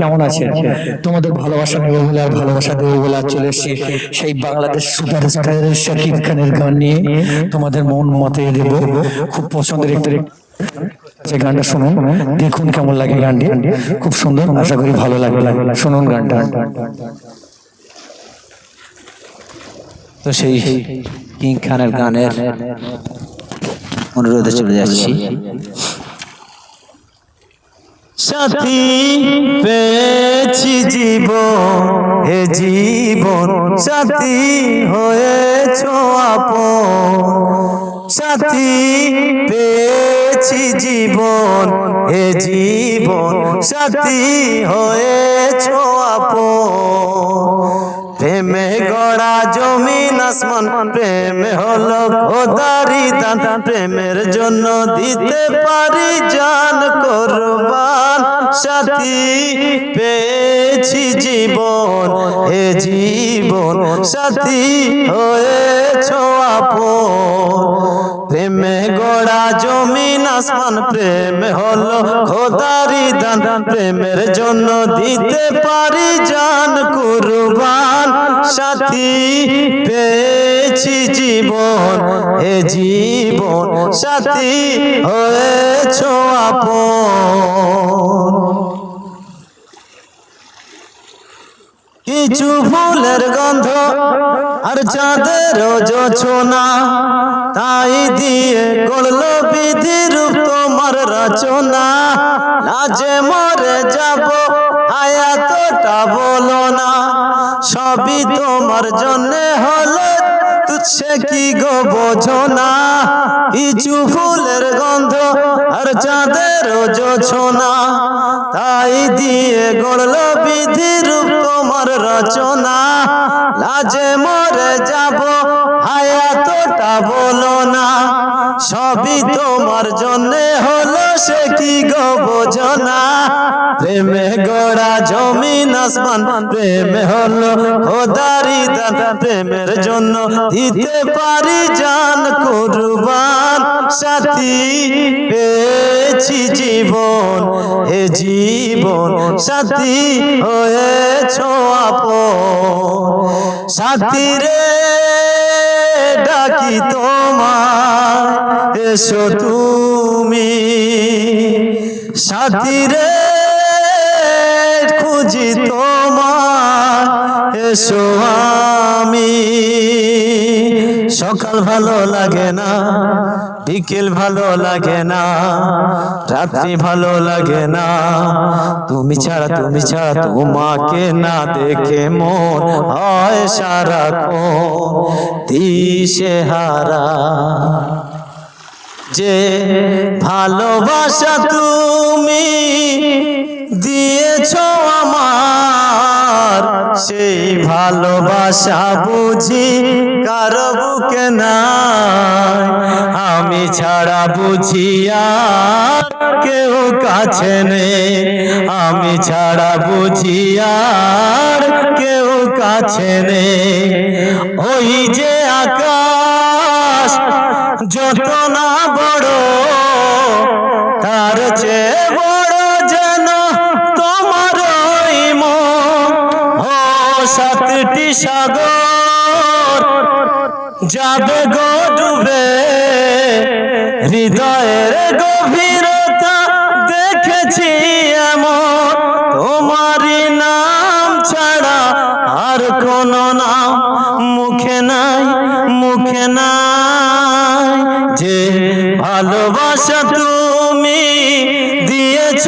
কেমন আছে তোমাদের ভালোবাসা নেব বলে আর ভালোবাসা দেবো বলে আর চলে এসেছি সেই বাংলাদেশ সুপার স্টার শাকিব খানের গান নিয়ে। তোমাদের মন মতে দেব খুব পছন্দের একটি যে গানটা শুনুন দেখুন কেমন লাগে গানটি। খুব সুন্দর আশা করি ভালো লাগবে। শুনুন গানটা। তো সেই কিং খানের গানের অনুরোধে চলে যাচ্ছি। সাথী পেয়েছি জীবন, হে জীবন সাথী হয়েছ আপন। সাথী পেয়েছি জীবন, হে জীবন সাথী হয়েছ আপন। প্রেমে গড়া জমিন আসমান, প্রেমে হলো খোদারি দান। প্রেমের জন্য দিতে পারি জান, করবান সাথী পেয়েছি জীবন হে জীবন সাথী হয়েছ আপন। প্রেমে গড়া জমিন আসমান প্রেম হলো খোদারি দান। প্রেমের জন্য দিতে পারি জান, কুরবান। সাথী পেয়েছি জীবন, হে জীবন সাথী হয়েছ আপন। কিছু ফুলের গন্ধ আর চাঁদের যোছনা তাই দিয়ে গড়ল বিধি রূপ তোমার রচনা। লাজে মরে যাব আয়াতটা বলো না। সবই তোমার জন্য হলো, তুচ্ছে কি গো বোঝো না কিছু ফুলের গন্ধ আর চাঁদের যোছনা তাই দিয়ে গড়ল রূপ রচনা লাজে মরে যাব হায়াতটা বলো না। সবই তোমার জন্য হলো সে কি গো বোঝো না প্রেমে গড়া জমিন আসমান, প্রেমে হলো খোদারি দান প্রেমের জন্য দিতে পারি জান, কুরবান, সাথী। পেয়েছি জীবন হে জীবন সাথী হয়েছ আপন। সাথী রে, ডাকি তোমার, এসো তুমি। সাথী রে, খুঁজি তোমার, এসো আমি। সকাল ভালো লাগে না বিকেল ভালো লাগে না, রাত্রি ভালো লাগে না। তুমি ছাড়া তুমি ছাড়া তোমাকে না দেখে মন হয় সারাক্ষণ দিশে হারা। যে ভালোবাসা তুমি দিয়েছ সেই ভালোবাসা বুঝি কারও বুকে নাই। আমি ছাড়া বুঝি আর কেউ কাছে নেই। আমি ছাড়া বুঝি আর কেউ কাছে নেই। ওই যে আকাশ যত না বড়, তার চেয়ে বড় সাতটি সাগর যাবে গো ডুবে। হৃদয়ের গভীরতা দেখেছি এমন। তোমারই নাম ছাড়া আর কোনো নাম মুখে নাই মুখে নাই। যে ভালোবাসা তুমি দিয়েছ